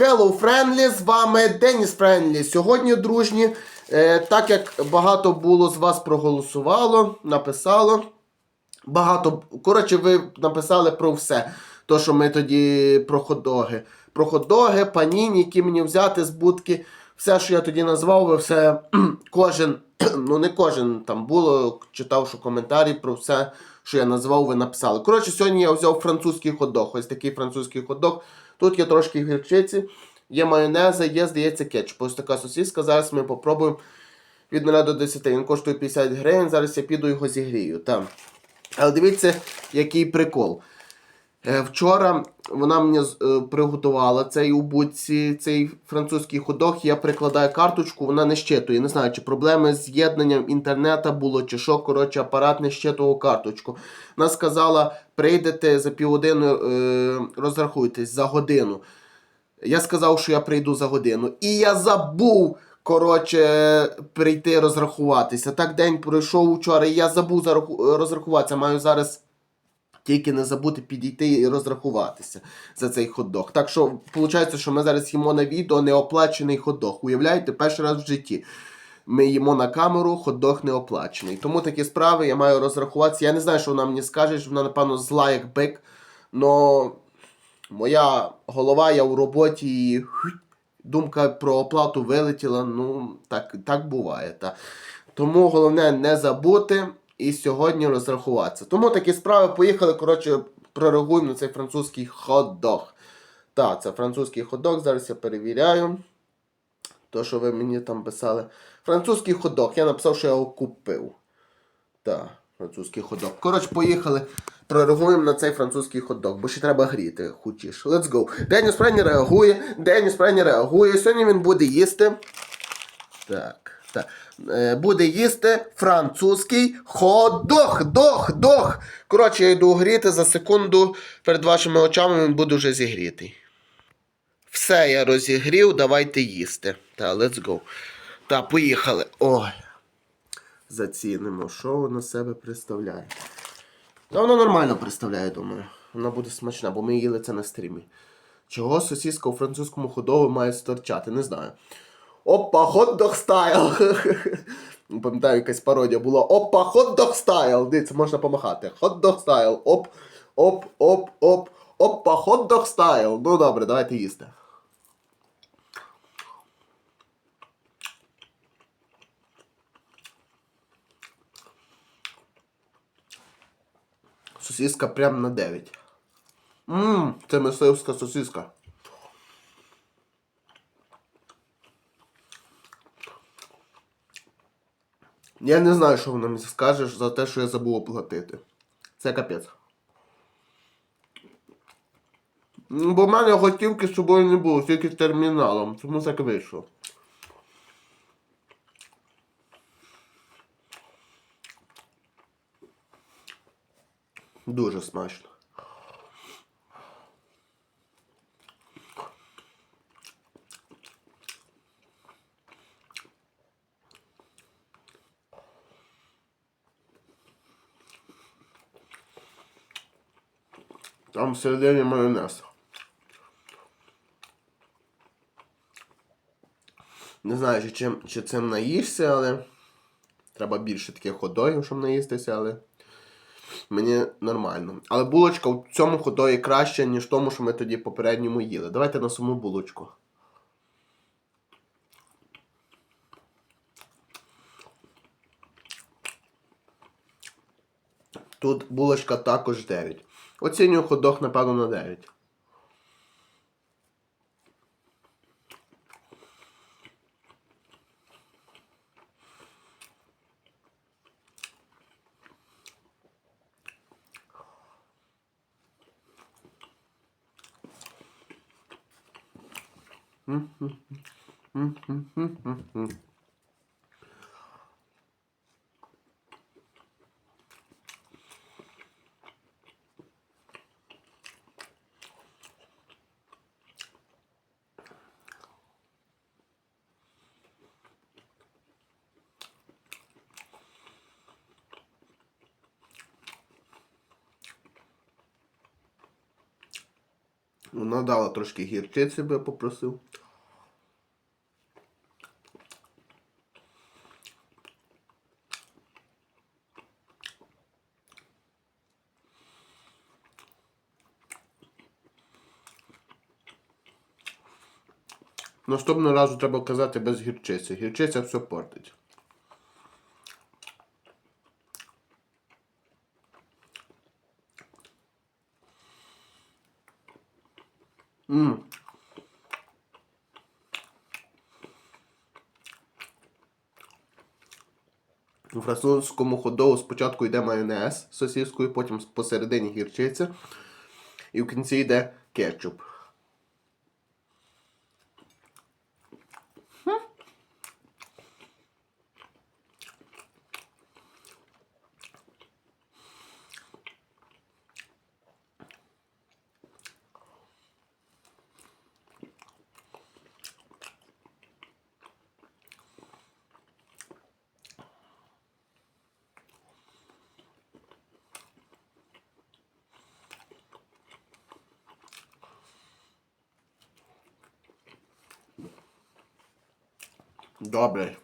Hello Friendly, з вами Деніс Френлі. Сьогодні, дружні, е, так як багато було з вас проголосувало, написало. Багато. Коротше, ви написали про все. То, що ми тоді про ходоги. Про ходоги, паніні, які мені взяти з будки. Все, що я тоді назвав, ви все, кожен, ну не кожен там було, читав, що коментарі про все, що я назвав, ви написали. Коротше, сьогодні я взяв французький ходок. Ось такий французький ходок. Тут є трошки гірчиці, є майонеза, є, здається, кетчуп. Ось така сосіска. Зараз ми попробуємо від 0 до 10. Він коштує 50 гривень. Зараз я піду його зігрію. Там. Але дивіться, який прикол. Е, Вчора вона мені е, приготувала цей у будці, цей французький ходок. Я прикладаю карточку, вона не щитує. Не знаю, чи проблеми з з'єднанням інтернету було, чи що. Коротше, апарат не щитував карточку. Вона сказала, прийдете за півгодини, е, розрахуйтесь за годину. Я сказав, що я прийду за годину. І я забув, коротше, прийти розрахуватися. Так день пройшов вчора, і я забув розрахуватися. Маю зараз тільки не забути підійти і розрахуватися за цей хот-дог. Так що, виходить, що ми зараз їмо на відео неоплачений хот-дог. Уявляєте, перший раз в житті. Ми їмо на камеру, хот-дог не оплачений. Тому такі справи я маю розрахуватися. Я не знаю, що вона мені скаже, що вона, напевно, зла як бик. Но моя голова, я у роботі і думка про оплату вилетіла. Ну, так, так буває. Та. Тому головне не забути і сьогодні розрахуватися. Тому такі справи поїхали. Коротше, прореагуємо на цей французький хот-дог. Так, це французький хот-дог, зараз я перевіряю. То, що ви мені там писали. Французький хот-дог. Я написав, що я його купив. Так, французький хот-дог. Коротше, поїхали. Прореагуємо на цей французький хот-дог, бо ще треба гріти хочеш. Let's go. Деніс Прені реагує. Деніс Прені реагує. Сьогодні він буде їсти. Так, буде їсти французький хот-дог. Дог, дог. Коротше, я йду гріти за секунду перед вашими очами він буде вже зігрітий. Все, я розігрів, давайте їсти. Так, let's go. Так, поїхали. Ой. Зацінимо, що воно себе представляє. Та воно нормально представляє, думаю. Вона буде смачна, бо ми їли це на стрімі. Чого сосиска у французькому ходові має сторчати? Не знаю. Опа, хот-дог стайл. Пам'ятаю, якась пародія була. Опа, хот-дог стайл. Дивіться, можна помахати. Хот-дог стайл. Оп, оп, оп, оп. Опа, хот-дог стайл. Ну добре, давайте їсти. Сосиска прям на 9. Ммм, це мисливська сосиска. Я не знаю, що вона мені скаже за те, що я забув оплатити. Це капець. Ну, Бо в мене готівки з собою не було, тільки з терміналом, тому так вийшло. Дуже смачно. Там всередині майонез. Не знаю, чи, чим, чи цим наїшся, але треба більше таких ходогів, щоб наїстися, але мені нормально. Але булочка в цьому ходої краще, ніж в тому, що ми тоді попередньому їли. Давайте на саму булочку. Тут булочка також 9. Оцінюю ходох, напевно, на 9. Mm-hmm. Mm-hmm. Mm-hmm. Вона дала трошки гірчиці, би попросив. Наступного разу треба казати без гірчиці. Гірчиця все портить. М. У французькому ходову спочатку йде майонез з сосіскою, потім посередині гірчиця, і в кінці йде кетчуп. Добре.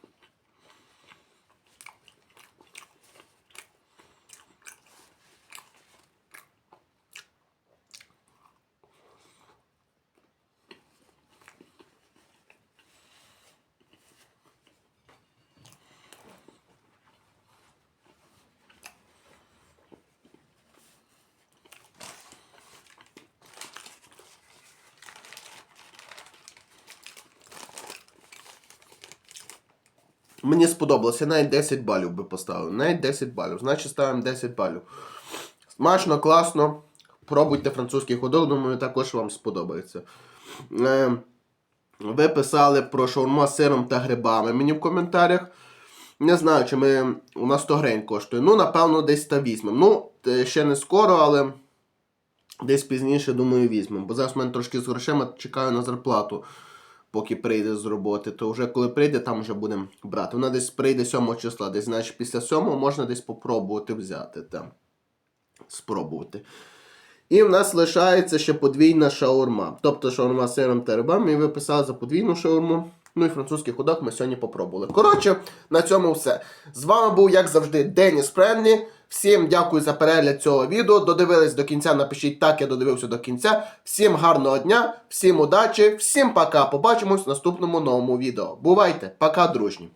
Мені сподобалося, навіть 10 балів би поставив. Навіть 10 балів. Значить ставимо 10 балів. Смачно, класно. Пробуйте французький ходок, думаю, також вам сподобається. Е, ви писали про шаурма з сиром та грибами мені в коментарях. Не знаю, чи ми, у нас 100 гривень коштує. Ну, напевно, десь та візьмемо. Ну, е, ще не скоро, але десь пізніше, думаю, візьмемо. Бо зараз в мене трошки з грошима чекаю на зарплату поки прийде з роботи, то вже коли прийде, там вже будемо брати. Вона десь прийде 7 числа, десь значить після 7 можна десь попробувати взяти там. Спробувати. І в нас лишається ще подвійна шаурма. Тобто шаурма з сиром та рибами. І ви писали за подвійну шаурму. Ну і французький ходок ми сьогодні попробували. Коротше, на цьому все. З вами був, як завжди, Деніс Френлі. Всім дякую за перегляд цього відео. Додивились до кінця, напишіть так, я додивився до кінця. Всім гарного дня, всім удачі, всім пока. Побачимось в наступному новому відео. Бувайте, пока, дружні!